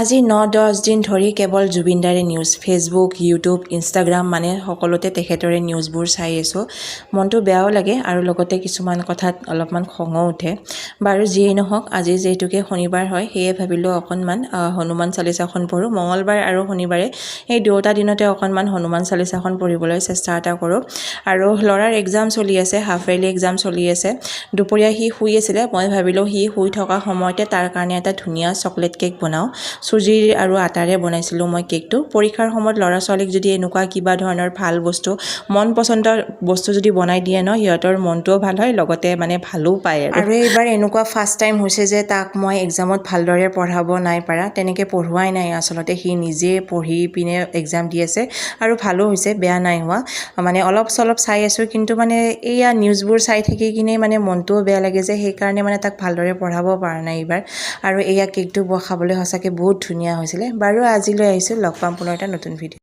আজি ন দহ দিন ধৰি কেৱল জুবিনদাৰে নিউজ ফেচবুক ইউটিউব ইনষ্টাগ্ৰাম মানে সকলোতে তেখেতৰে নিউজবোৰ চাই আছোঁ। মনটো বেয়াও লাগে আৰু লগতে কিছুমান কথাত অলপমান খঙো উঠে। বাৰু যিয়েই নহওক আজি যিহেতুকে শনিবাৰ হয় সেয়ে ভাবিলোঁ অকণমান হনুমান চালিচাখন পঢ়োঁ। মঙলবাৰ আৰু শনিবাৰে এই দুয়োটা দিনতে অকণমান হনুমান চালিচাখন পঢ়িবলৈ চেষ্টা এটা কৰোঁ। আৰু ল'ৰাৰ এক্সাম চলি আছে হাফ ইয়াৰলি এক্সাম চলি আছে। দুপৰীয়া সি শুই আছিলে মই ভাবিলোঁ সি শুই থকা সময়তে তাৰ কাৰণে এটা ধুনীয়া চকলেট কেক বনাওঁ। চুজিৰ আৰু আটাৰে বনাইছিলোঁ মই কেকটো। পৰীক্ষাৰ সময়ত ল'ৰা ছোৱালীক যদি এনেকুৱা কিবা ধৰণৰ ভালো বস্তু, মন পচন্দৰ বস্তু যদি বনাই দিয়ে ন, সিহঁতৰ মনটোও ভালো হয়, লগতে মানে ভালো পায় আৰু। এইবাৰ এনেকুৱা ফাৰ্ষ্ট টাইম হৈছে যে তাক মই এক্সামত ভালদৰে পঢ়াব নাই পাৰা, তেনেকৈ পঢ়োৱাই নাই আচলতে, সি নিজে পঢ়ি পিনে এক্সাম দি আছে আৰু ভালো হৈছে, বেয়া নাই হোৱা। মানে অলপ চলপ চাই আছোঁ, কিন্তু মানে এইয়া নিউজবোৰ চাই থাকি কিনে মানে মনটোও বেয়া লাগে যে সেইকাৰণে মানে তাক ভালদৰে পঢ়াব পৰা নাই এইবাৰ। আৰু এয়া কেকটো খাবলৈ সঁচাকৈ বহুত ধুনীয়া হৈছিলে। বাৰু আজিলৈ আহিছোঁ লগ পাম পুনৰ এটা নতুন ভিডিঅ'